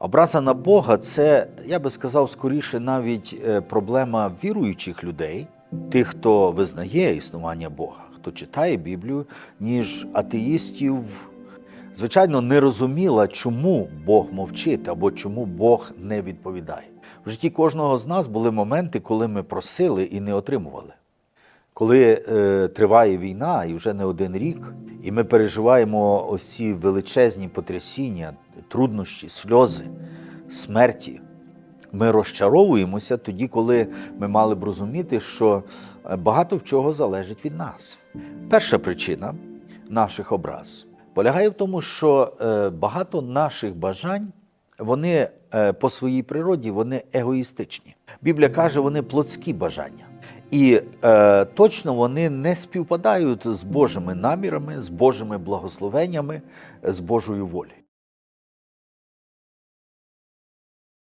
Образа на Бога це, я би сказав, скоріше навіть е, проблема віруючих людей, тих, хто визнає існування Бога, хто читає Біблію, ніж атеїстів. Звичайно, не розуміла, чому Бог мовчить або чому Бог не відповідає. В житті кожного з нас були моменти, коли ми просили і не отримували. Коли е, триває війна, і вже не один рік, і ми переживаємо ось ці величезні потрясіння, труднощі, сльози, смерті, ми розчаровуємося тоді, коли ми мали б розуміти, що е, багато в чого залежить від нас. Перша причина наших образ полягає в тому, що е, багато наших бажань вони е, по своїй природі вони егоїстичні. Біблія каже, вони плотські бажання. І е, точно вони не співпадають з Божими намірами, з Божими благословеннями, з Божою волею.